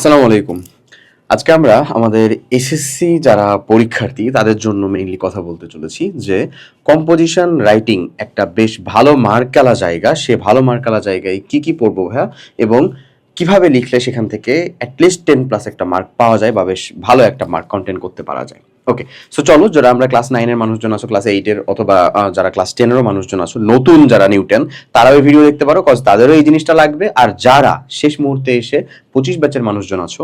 আসসালামু আলাইকুম। আজকে আমরা আমাদের এসএসসি যারা পরীক্ষার্থী, তাদের জন্য মেইনলি কথা বলতে চলেছি যে কম্পোজিশন রাইটিং একটা বেশ ভালো মার্কালা জায়গা, সে ভালো মার্কালা জায়গায় কি কি পড়ব ভাইয়া? এবং কীভাবে লিখলে সেখান থেকে অ্যাটলিস্ট টেন প্লাস একটা মার্ক পাওয়া যায় বা বেশ ভালো একটা মার্ক কন্টেন্ট করতে পারা যায়। ওকে সো চলো, যারা আমরা ক্লাস নাইনের মানুষজন আছো ক্লাস এইটের অথবা যারা ক্লাস টেনেরও মানুষজন আছো, নতুন যারা নিউটেন তারাও এই ভিডিও দেখতে পারো কজ তাদেরও এই জিনিসটা লাগবে। আর যারা শেষ মুহূর্তে এসে পঁচিশ ব্যাচের মানুষজন আছো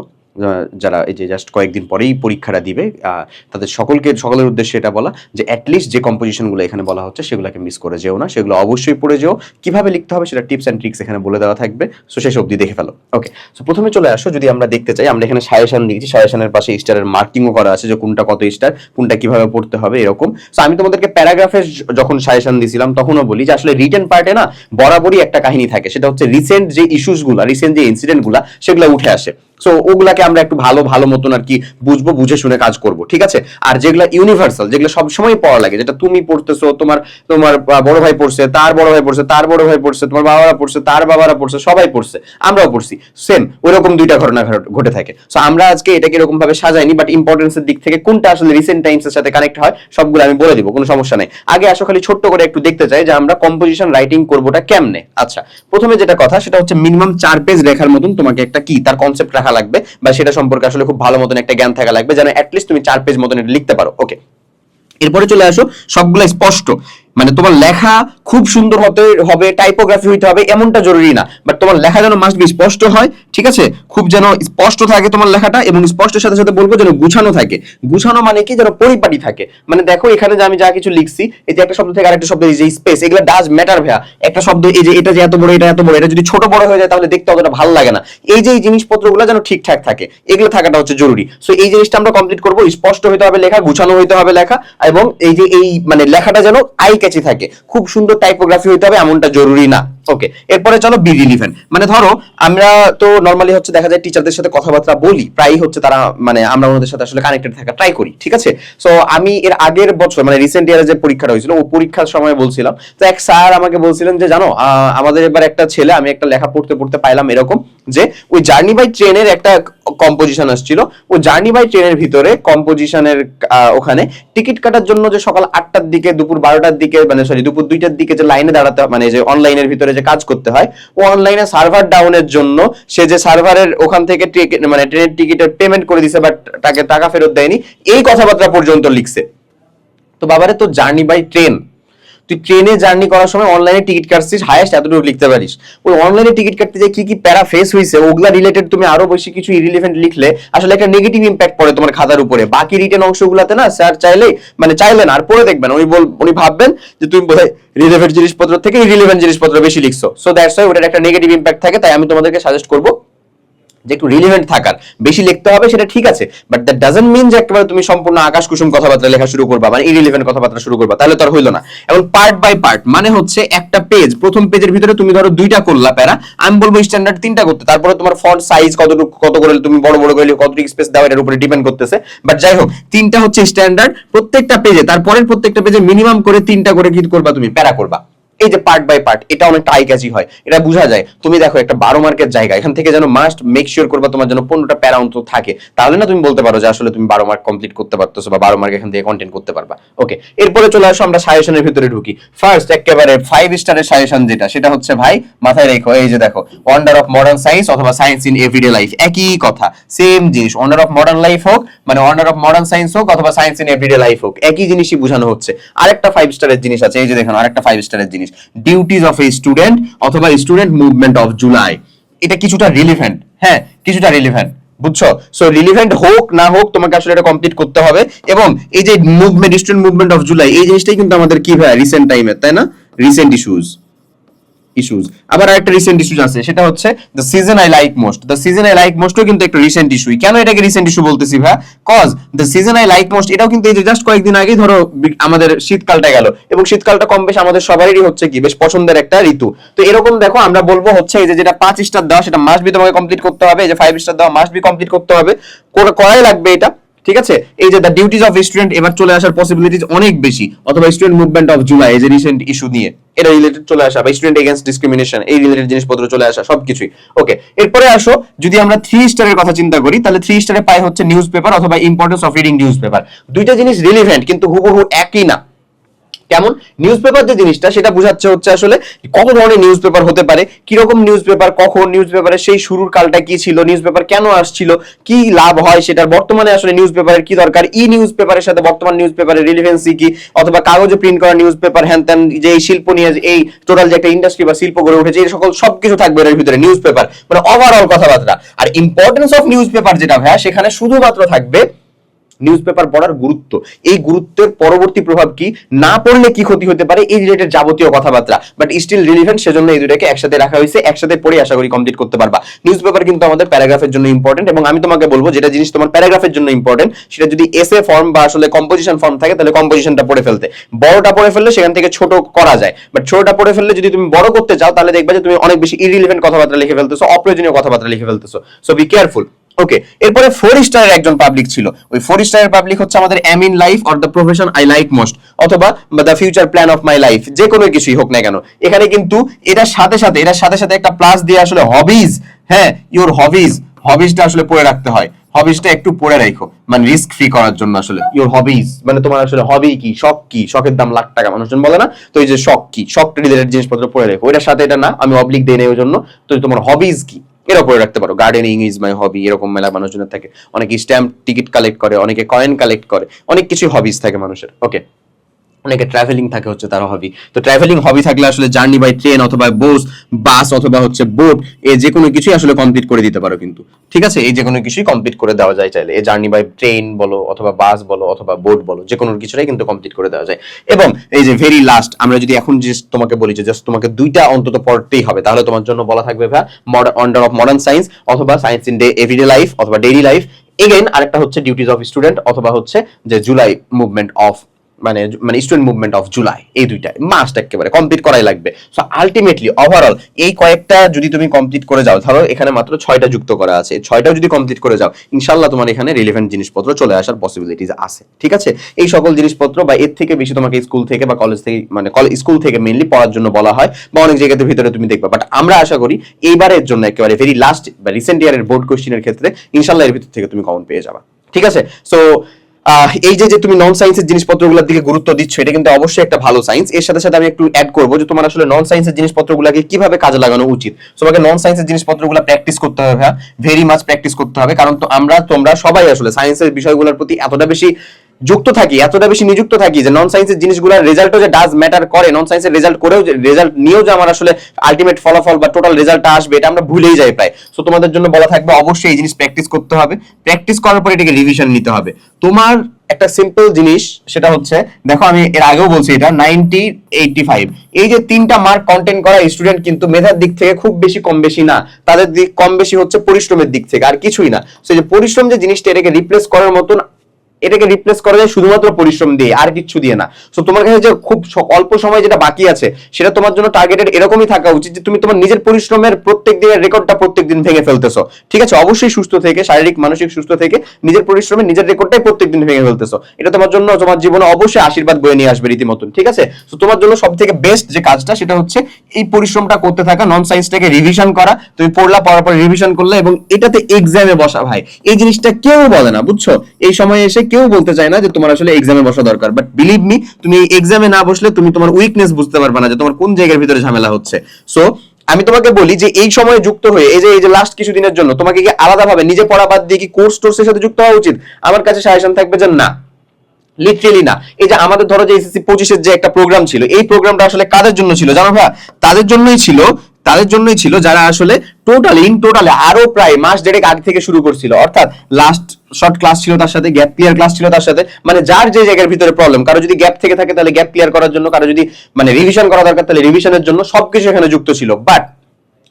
যারা এই যে জাস্ট কয়েকদিন পরেই পরীক্ষাটা দিবে তাদের সকলকে, সকলের উদ্দেশ্যে এটা বলা যে অ্যাটলিস্ট যে কম্পোজিশনগুলো এখানে বলা হচ্ছে সেগুলোকে মিস করে যেও না, সেগুলো অবশ্যই পড়ে যেও। কীভাবে লিখতে হবে সেটা টিপস অ্যান্ড ট্রিক্স এখানে বলে দেওয়া থাকবে। সো শেষ অবধি দেখে ফেলো। ওকে সো প্রথমে চলে আসো, যদি আমরা দেখতে চাই, আমরা এখানে সাজেশন দিয়েছি সাজেশনের পাশে স্টারের মার্কিংও করা আছে যে কোনটা কত স্টার কোনটা কীভাবে পড়তে হবে, এরকম। সো আমি তোমাদেরকে প্যারাগ্রাফের যখন সাজেশন দিয়েছিলাম তখনও বলি যে আসলে রিটেন পার্টে না বরাবরই একটা কাহিনী থাকে, সেটা হচ্ছে রিসেন্ট যে ইস্যুসগুলো রিসেন্ট যে ইনসিডেন্টগুলো সেগুলো উঠে আসে। সো ওগুলাকে আমরা একটু ভালো ভালো মতন আর কি বুঝব, বুঝে শুনে কাজ করব, ঠিক আছে? আর যেগুলো ইউনিভার্সাল যেগুলো সবসময় পড়া লাগে, যেটা তুমি পড়তেছো, তোমার তোমার বড় ভাই পড়ছে, তার বড় ভাই পড়ছে, তার বড় ভাই পড়ছে, তোমার বাবারা পড়ছে, তার বাবারা পড়ছে, সবাই পড়ছে, আমরাও পড়ছি সেম ওইরকম দুইটা ঘটনা ঘটে থাকে। সো আমরা আজকে এটাকে এরকম ভাবে সাজাইনি বাট ইম্পর্টেন্সের দিক থেকে কোনটা আসলে রিসেন্ট টাইমস এর সাথে কানেক্ট হয়, সবগুলো আমি বলে দিব, কোনো সমস্যা নেই। আগে আসো খালি ছোট্ট করে একটু দেখতে চাই যে আমরা কম্পোজিশন রাইটিং করবোটা কেমনে? আচ্ছা প্রথমে যেটা কথা, সেটা হচ্ছে মিনিমাম চার পেজ লেখার মতন তোমাকে একটা কি, তার কনসেপ্ট রাখা লাগবে বা সেটা সম্পর্কে আসলে খুব ভালো মতন একটা জ্ঞান থাকা লাগবে যেন অ্যাটলিস্ট তুমি চার পেজ মতন এটা লিখতে পারো। ওকে এরপরে চলে আসো সবগুলো স্পষ্ট। মানে তোমার লেখা খুব সুন্দর হতে হবে টাইপোগ্রাফি হইতে হবে, এমনটা জরুরি না। বাট তোমার লেখা যেন মাস্ট বি স্পষ্ট হয়, ঠিক আছে? খুব যেন স্পষ্ট থাকে তোমার লেখাটা এবং স্পষ্টের সাথে সাথে বলব যেন গুছানো থাকে। গুছানো মানে কি? যেন পরিপাটি থাকে। মানে দেখো এখানে যে আমি যা কিছু লিখছি, এই যে একটা শব্দ থেকে আরেকটা শব্দ, এই যে স্পেস এগুলো ডাজ ম্যাটার ভাইয়া। একটা শব্দ, এই যে এটা যে এত বড়, এটা এত বড়, এটা যদি ছোট বড় হয়ে যায় তাহলে দেখতে অতটা ভালো লাগে না। এই যে এই জিনিসপত্রগুলো যেন ঠিকঠাক থাকে, এগুলো থাকাটা হচ্ছে জরুরি। সো এই জিনিসটা আমরা কমপ্লিট করব। স্পষ্ট হইতে হবে লেখা, গুছানো হইতে হবে লেখা এবং এই যে এই মানে লেখাটা যেন আই ক্যাচি থাকে। খুব সুন্দর টাইপোগ্রাফি হইতে হবে, এমনটা জরুরি না। ওকে এরপরে চলো বি রিলিভেন্ট মানে ধরো, আমরা তো নর্মালি হচ্ছে দেখা যায় টিচারদের সাথে কথাবার্তা বলি, প্রায়ই হচ্ছে তারা মানে আমরা ওনাদের সাথে আসলে কানেক্টেড থাকা ট্রাই করি, ঠিক আছে? সো আমি এর আগের বছর মানে রিসেন্ট ইয়ারে যে পরীক্ষাটা হয়েছিল, ও পরীক্ষার সময় বলছিলাম, তো এক স্যার আমাকে বলছিলেন যে, জানো আমাদের এবার একটা ছেলে, আমি একটা লেখা পড়তে পড়তে পাইলাম এরকম যে, ওই জার্নি বাই ট্রেনের একটা কম্পোজিশন আসছিল, ও জার্নি বাই ট্রেনের ভিতরে কম্পোজিশনের ওখানে টিকিট কাটার জন্য যে সকাল আটটার দিকে, দুপুর বারোটার দিকে মানে সরি দুপুর দুইটার দিকে যে লাইনে দাঁড়াতে মানে যে অনলাইনের ভিতরে যে কাজ করতে হয়, ও অনলাইনে সার্ভার ডাউনের জন্য সে যে সার্ভারের ওখান থেকে মানে ট্রেনের টিকিটের পেমেন্ট করে দিছে বাট তাকে টাকা ফেরত দেয়নি, এই কথাবার্তা পর্যন্ত লিখছে। তো বাবারে তো জার্নি বাই ট্রেন তুই ট্রেনে জার্নি করার সময় অনলাইনে টিকিট কাটছিস হায়েস্ট এতটুকু লিখতে পারিস। ওই অনলাইনে টিকিট কাটতে যে কি কি প্যারা ফেস হয়েছে ওগুলা রিলেটেড তুমি আরও বেশি কিছু ইরিলিভেন্ট লিখলে, আসলে একটা নেগেটিভ ইম্প্যাক্ট পড়ে তোমার খাতার উপরে। বাকি রিটেন অংশগুলোতে না স্যার চাইলে মানে চাইলেন আর পড়ে দেখবেন, উনি বল উনি ভাববেন যে তুমি বোধহয় রিলেভেন্ট জিনিসপত্র থেকে ইরিলিভেন্ট জিনিসপত্র বেশি লিখছো। সো দ্যাটস ওয়াই ওটার একটা নেগেটিভ ইম্প্যাক্ট থাকে, তাই আমি তোমাদেরকে সাজেস্ট করব যে একটু রিলিভেন্ট থাকার, বেশি লিখতে হবে সেটা ঠিক আছে বাট দ্যাট ডাজন্ট মিন যে একেবারে তুমি সম্পূর্ণ আকাশ কুসুম কথাবার্তা লেখা শুরু করবা মানে ইরিলিভেন্ট কথাবার্তা শুরু করবা, তাহলে তো আর হইল না। এবং পার্ট বাই পার্ট মানে হচ্ছে একটা পেজ প্রথম পেজের ভিতরে তুমি ধরো দুইটা করলা প্যারা, আমি বলব স্ট্যান্ডার্ড তিনটা করতে, তারপরে তোমার ফন্ট সাইজ কতটুকু, কত করে তুমি বড় বড় করলে কতটুকু স্পেস দাও এর উপরে ডিপেন্ড করতেছে বাট যাই হোক, তিনটা হচ্ছে স্ট্যান্ডার্ড প্রত্যেকটা পেজে তারপরের প্রত্যেকটা পেজে মিনিমাম করে তিনটা করে কি করবা তুমি, প্যারা করবা। এই যে পার্ট বাই পার্ট এটা অনেকটা আই ক্যাচি হয়। এটা বোঝা যায়। তুমি দেখো একটা বারো মার্কের জায়গা, এখান থেকে যেন মাস্ট মেক শিওর করবা তোমার যেন পনেরোটা প্যারা অন্তত থাকে। তাহলে না তুমি বলতে পারো যে আসলে তুমি বারো মার্ক কমপ্লিট করতে পারতেছো বা বারো মার্ক এখান থেকে কন্টেন্ট করতে পারবা। ওকে এরপরে চলে আসো আমরা সাজেশনের ভিতরে ঢুকি। ফার্স্ট একেবারে ফাইভ স্টারের সাজেশন যেটা, সেটা হচ্ছে ভাই, মাথায় রেখো, এই যে দেখো ওয়ান্ডার অফ মডার্ন সায়েন্স অথবা সায়েন্স ইন এভরিডে লাইফ একই কথা সেম জিনিস ওয়ান্ডার অফ মডার্ন লাইফ হোক মানে ওয়ান্ডার অফ মডার্ন সায়েন্স হোক অথবা সায়েন্স ইন এভরিডে লাইফ হোক, একই জিনিসই বোঝানো হচ্ছে। আরেকটা ফাইভ স্টারের জিনিস আছে, এই যে দেখুন, আরেকটা ফাইভ স্টারের জিনিস ডিউটিজ অফ এ স্টুডেন্ট অথবা স্টুডেন্ট মুভমেন্ট অফ জুলাই এটা কিছুটা রিলিভেন্ট হ্যাঁ কিছুটা রিলিভেন্ট বুঝছ? সো রিলিভেন্ট হোক, না হোক, তোমাকে আসলে এটা কমপ্লিট করতে হবে। এবং এই যে movement student movement of July এই জিনিসটাই কিন্তু আমাদের কি ভাই রিসেন্ট টাইমে তাই না? রিসেন্ট ইস্যুস ইস্যুস আবার আরেকটা রিসেন্ট ইস্যুস আছে, সেটা হচ্ছে the season I like most the season I like মোস্টও কিন্তু একটা রিসেন্ট ইস্যু কেন এটাকে রিসেন্ট ইস্যু বলতেছি ভাই? Cause the season I like most এটাও কিন্তু এই যে জাস্ট কয়েকদিন আগেই ধরো আমাদের শীতকালটা গেল, এবং শীতকালটা কম বেশ আমাদের সবারই হচ্ছে কি, বেশ পছন্দের একটা ঋতু। তো এরকম দেখো, আমরা বলব হচ্ছে এই যে যেটা পাঁচ স্টার দেওয়া, সেটা মাস্ট বি তোমাকে কমপ্লিট করতে হবে। এই যে ফাইভ স্টার দেওয়া মাস্ট বি কমপ্লিট করতে হবে। করে- করাই লাগবে এটা। ঠিক আছে? এই যে দ্য ডিউটিজ অফ স্টুডেন্ট এবার চলে আসার পসিবিলিটিজ অনেক বেশি। অথবা স্টুডেন্ট মুভমেন্ট অফ জুলাই এই যে রিসেন্ট ইস্যু নিয়ে। এটা রিলেটেড চলে আসা বা স্টুডেন্ট এগেন্স্ট ডিসক্রিমিনেশন এই রিলেটেড জিনিসপত্র চলে আসা, সবকিছুই। ওকে এরপরে আসো, যদি আমরা থ্রি স্টারের কথা চিন্তা করি, তাহলে থ্রি স্টারে পাই হচ্ছে নিউজ পেপার অথবা importance of reading newspaper দুইটা জিনিস রিলিভেন্ট কিন্তু হুবহু একই না। কেমন? নিউজ পেপার যে জিনিসটা, সেটা বোঝাচ্ছে হচ্ছে আসলে কত ধরনের নিউজ পেপার হতে পারে, কীরকম নিউজ পেপার কখন নিউজ পেপারের সেই শুরুর কালটা কি ছিল নিউজ পেপার কেন আসছিল, কি লাভ হয় সেটার, বর্তমানে আসলে নিউজ পেপারের কি দরকার, ই নিউজ পেপারের সাথে বর্তমান নিউজ পেপারের রিলেভেন্সি কি, অথবা কাগজে প্রিন্ট করা নিউজ পেপার হ্যান ত্যান, যে এই শিল্প নিয়ে এই টোটাল যে একটা ইন্ডাস্ট্রি বা শিল্প গড়ে উঠেছে, এই সকল সবকিছু থাকবে এর ভিতরে নিউজ পেপার মানে ওভারঅল কথাবার্তা। আর ইম্পর্টেন্স অফ নিউজ পেপার যেটা ভাইয়া, সেখানে শুধুমাত্র থাকবে নিউজ পেপার পড়ার গুরুত্ব। এই গুরুত্বের পরবর্তী প্রভাব কি? না পড়লে কি ক্ষতি হতে পারে? এই রিলেটেড যাবতীয় কথাবার্তা। বাট স্টিল রিলিভেন্ট সেজন্য এই দুটাকে একসাথে রাখা হয়েছে। একসাথে পড়ে আশা করি কমপ্লিট করতে পারবা। নিউজ পেপার কিন্তু আমাদের প্যারাগ্রাফের জন্য ইম্পর্টেন্ট এবং আমি তোমাকে বলব, যেটা জিনিস তোমার প্যারাগ্রাফের জন্য ইম্পর্টেন্ট সেটা যদি এসএ ফর্ম বা আসলে কম্পোজিশন ফর্ম থাকে, তাহলে কম্পোজিশনটা পড়ে ফেলতে। বড়টা পড়ে ফেললে সেখান থেকে ছোট করা যায়। বাট ছোটটা পড়ে ফেললে যদি তুমি বড় করতে চাও, তাহলে দেখবে যে তুমি অনেক বেশি ইরিলিভেন্ট কথাবার্তা লিখে ফেলতেছো, অপ্রয়োজনীয় কথাবার্তা লিখে ফেলতেছো। সো বি কেয়ারফুল ওকে এরপরে ফোর স্টারের একজন পাবলিক ছিল। ওই ফোর স্টারের পাবলিক হচ্ছে আমাদের aim in life or the profession I like most অথবা the future plan of my life যে কোনো কিছুই হোক না কেন। এখানে কিন্তু এটার সাথে সাথে, এটার সাথে সাথে একটা প্লাস দিয়ে আসলে হবিজ হ্যাঁ ইওর হবিজ হবিজটা আসলে পড়ে রাখতে হয়। হবিজটা একটু পড়ে রাখো। মানে রিস্ক ফ্রি করার জন্য আসলে। ইওর হবিজ মানে তোমার আসলে হবি কি, শখ কি? শখের দাম লাখ টাকা, মানুষজন বলে না? তো এই যে শখ কি, শখ রিলেটেড জিনিসপত্র পড়ে রাখো। ওইটার সাথে এটা না, আমি অবলিক দেই না ওই জন্য। তো তোমার হবিজ কি? এর উপরে রাখতে পারো। গার্ডেনিং ইজ মাই হবি এরকম মেলা মানুষজনের থাকে। অনেকে স্ট্যাম্প টিকিট কালেক্ট করে, অনেকে কয়েন কালেক্ট করে, অনেক কিছু হবিস থাকে মানুষের। ওকে অনেকে ট্রাভেলিং থাকে হচ্ছে তার হবি তো ট্রাভেলিং হবি থাকলে আসলে জার্নি বাই ট্রেন অথবা বোস বাস অথবা হচ্ছে বোট এ যে কোনো কিছুই আসলে কমপ্লিট করে দিতে পারো কিন্তু। ঠিক আছে? এই যে কোনো কিছুই কমপ্লিট করে দেওয়া যায় চাইলে। এই জার্নি বাই ট্রেন বলো, অথবা বাস বলো, অথবা বোট বলো, যে কোনো কিছুটাই কিন্তু কমপ্লিট করে দেওয়া যায়। এবং এই যে ভেরি লাস্ট আমরা যদি এখন যে তোমাকে বলি যে জাস্ট তোমাকে দুইটা অন্তত পড়তেই হবে, তাহলে তোমার জন্য বলা থাকবে ভাই অন্ডার অফ মডার্ন সায়েন্স অথবা science in day everyday life অথবা ডেইলি লাইফ এগেন আরেকটা হচ্ছে ডিউটিজ অফ স্টুডেন্ট অথবা হচ্ছে যে জুলাই মুভমেন্ট অফ মানে মানে স্টুডেন্ট মুভমেন্ট অফ জুলাই এই দুইটা মাস্ট একেবারে কমপ্লিট করাই লাগবে। সো আলটিমেটলি ওভারঅল এই কয়েকটা যদি তুমি কমপ্লিট করে যাও, ধরো এখানে মাত্র ছয়টা যুক্ত করা আছে ছয়টাও যদি কমপ্লিট করে যাও, ইনশাল্লাহ তোমার এখানে রিলেভেন্ট জিনিসপত্র চলে আসার পসিবিলিটিস আছে, ঠিক আছে? এই সকল জিনিসপত্র বা এর থেকে বেশি তোমাকে স্কুল থেকে বা কলেজ থেকে মানে স্কুল থেকে মেইনলি পড়ার জন্য বলা হয়, বা অনেক জায়গাতে ভিতরে তুমি দেখবে। বাট আমরা আশা করি, এইবারের জন্য একেবারে ভেরি লাস্ট বা রিসেন্ট ইয়ারের বোর্ড কোশ্চেনের ক্ষেত্রে, ইনশাল্লাহ এর ভিতর থেকে তুমি কমন পেয়ে যাবা, ঠিক আছে? সো এই যে যে তুমি নন সায়েন্সের জিনিসপত্রগুলোর দিকে গুরুত্ব দিচ্ছ, এটা কিন্তু অবশ্যই একটা ভালো সায়েন্স এর সাথে সাথে আমি একটু অ্যাড করব যে, তোমার আসলে নন সায়েন্সের জিনিসপত্রগুলোকে কীভাবে কাজে লাগানো উচিত? তোমাকে নন সায়েন্সের জিনিসপত্রগুলো প্র্যাকটিস করতে হবে ভেরি মাচ প্র্যাকটিস করতে হবে, কারণ তো আমরা, তোমরা সবাই আসলে সায়েন্সের বিষয়গুলোর প্রতি এতটা বেশি যুক্ত থাকি, এতটা বেশি নিযুক্ত থাকি যে নন সায়েন্সের জিনিসগুলোর রেজাল্টও যে ডাজ ম্যাটার করে নন সায়েন্সের রেজাল্ট করেও যে রেজাল্ট নিয়েও যে আমার আসলে আলটিমেট ফলাফল বা টোটাল রেজাল্টটা আসবে, এটা আমরা ভুলেই যাই প্রায়। সো তোমাদের জন্য বলা থাকবে, অবশ্যই এই জিনিস প্র্যাকটিস করতে হবে। প্র্যাকটিস করার পরে এটাকে রিভিশন নিতে হবে। তোমার একটা সিম্পল জিনিস, সেটা হচ্ছে, দেখো আমি এর আগেও বলছি এটা নাইনটি এইটটি ফাইভ এই যে তিনটা মার্ক কন্টেন্ট করা স্টুডেন্ট কিন্তু মেধার দিক থেকে খুব বেশি কম বেশি না, তাদের দিক কম বেশি হচ্ছে পরিশ্রমের দিক থেকে, আর কিছুই না। সেই যে পরিশ্রম যে জিনিসটা এটাকে রিপ্লেস করার মতন এটাকে রিপ্লেস করা যায় শুধুমাত্র পরিশ্রম দিয়ে, আর কিছু দিয়ে না। সো তোমার কাছে যে খুব অল্প সময় যেটা বাকি আছে, সেটা তোমার জন্য টার্গেটেড এরকমই থাকা উচিত যে তুমি তোমার নিজের পরিশ্রমের প্রত্যেক দিনের রেকর্ডটা প্রত্যেক দিন ভেঙে ফেলতেছো। ঠিক আছে? অবশ্যই সুস্থ থেকে, শারীরিক, মানসিক সুস্থ থেকে নিজের পরিশ্রমের নিজের রেকর্ডটাই প্রত্যেক দিন ভেঙে ফেলতেছো। এটা তোমার জন্য, তোমার জীবনে অবশ্যই আশীর্বাদ বয়ে নিয়ে আসবে রীতিমতন, ঠিক আছে? তো তোমার জন্য সব থেকে বেস্ট যে কাজটা, সেটা হচ্ছে এই পরিশ্রমটা করতে থাকা নন সায়েন্সটাকে রিভিশন করা। তুমি পড়লা, পড়ার পর রিভিশন করলে এবং এটাতে এক্সামে বসা ভাই। এই জিনিসটা কেউ বলে না, বুঝছ? এই সময়ে এসে কেউ বলতে চায় না যে তোমার আসলে এক্সামে বসা দরকার। বাট বিলিভ মি তুমি এক্সামে না বসলে তুমি তোমার উইকনেস বুঝতে পারবে না যে তোমার কোন জায়গার ভিতরে ঝামেলা হচ্ছে। সো আমি তোমাকে বলি যে এই সময়ে যুক্ত হয়ে, এই যে এই যে লাস্ট কিছু দিনের জন্য, তোমাকে কি আলাদাভাবে নিজে পড়া বাদ দিয়ে কি কোর্স টোর্সের সাথে যুক্ত হওয়া উচিত? আমার কাছে সাজেশন থাকবে যে না। লিটারেলি না। এই যে আমাদের ধরো যে এসএসসি পঁচিশের যে একটা প্রোগ্রাম ছিল, এই প্রোগ্রামটা আসলে কাদের জন্য ছিল জানো ভাইয়া? তাদের জন্যই ছিল, তাদের জন্যই ছিল যারা আসলে টোটাল ইন টোটালে আরও প্রায় মাস দেড়েক আগে থেকে শুরু করছিল। অর্থাৎ লাস্ট শর্ট ক্লাস ছিল তার সাথে গ্যাপ ক্লিয়ার ক্লাস ছিল তার সাথে। মানে যার যে জায়গার ভিতরে প্রবলেম কারও যদি গ্যাপ থেকে থাকে তাহলে গ্যাপ ক্লিয়ার করার জন্য, কারও যদি মানে রিভিশন করা দরকার তাহলে রিভিশনের জন্য সবকিছু এখানে যুক্ত ছিল। বাট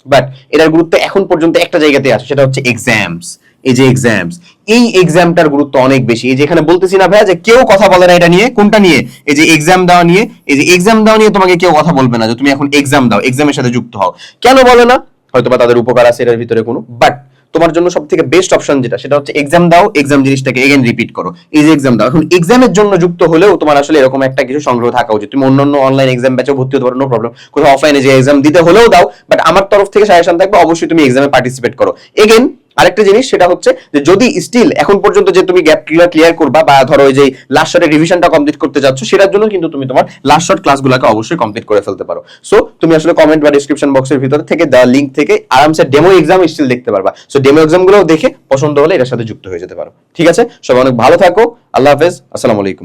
বাট এটার গুরুত্ব এখন পর্যন্ত একটা জায়গাতে আছে, সেটা হচ্ছে এক্সামস এই যে এক্সামস এই এক্সামটার গুরুত্ব অনেক বেশি। এই যে এখানে বলতেছি না ভাইয়া যে কেউ কথা বলে না এটা নিয়ে, কোনটা নিয়ে? এই যে এক্সাম দেওয়া নিয়ে, এই যে এক্সাম দেওয়া নিয়ে তোমাকে কেউ কথা বলবে না যে তুমি এখন এক্সাম দাও এক্সামের সাথে যুক্ত হও। কেন বলে না? হয়তো বা তাদের উপকার আছে এটার ভিতরে কোনো বাট তোমার জন্য সব থেকে বেস্ট অপশন যেটা, সেটা হচ্ছে এক্সাম দাও এক্সাম জিনিসটাকে এগেন রিপিট করো। যে এক্সাম দাও, এখন এক্সামের জন্য যুক্ত হলেও তোমার আসলে এরকম একটা কিছু সংগ্রহ থাকা উচিত। তুমি অন্য অন্য অনলাইন এক্সাম ব্যাচেও ভর্তি হতে পারো নো প্রবলেম কোথাও অফলাইনে যে এক্সাম দিতে হলেও দাও বাট আমার তরফ থেকে সাজেশন থাকবে, অবশ্যই তুমি এক্সামে পার্টিসিপেট করো। এগেন আরেকটা জিনিস, সেটা হচ্ছে যে যদি স্টিল এখন পর্যন্ত যে তুমি গ্যাপ ক্লিয়ার ক্লিয়ার করবা বা ধরো ওই যে লাস্ট শটের রিভিশনটা কমপ্লিট করতে যাচ্ছ, সেটার জন্য কিন্তু তুমি তোমার লাস্ট শট ক্লাসগুলোকে অবশ্যই কমপ্লিট করে ফেলতে পারো। সো তুমি আসলে কমেন্ট বা ডিসক্রিপশন বক্সের ভিতরে থেকে দেওয়া লিঙ্ক থেকে আরামসে ডেমো এক্সাম স্টিল দেখতে পারবা। সো ডেমো এক্সামগুলোও দেখে পছন্দ হলে এটার সাথে যুক্ত হয়ে যেতে পারো। ঠিক আছে? সবাই অনেক ভালো থাকো। আল্লাহ হাফেজ। আসসালামু আলাইকুম।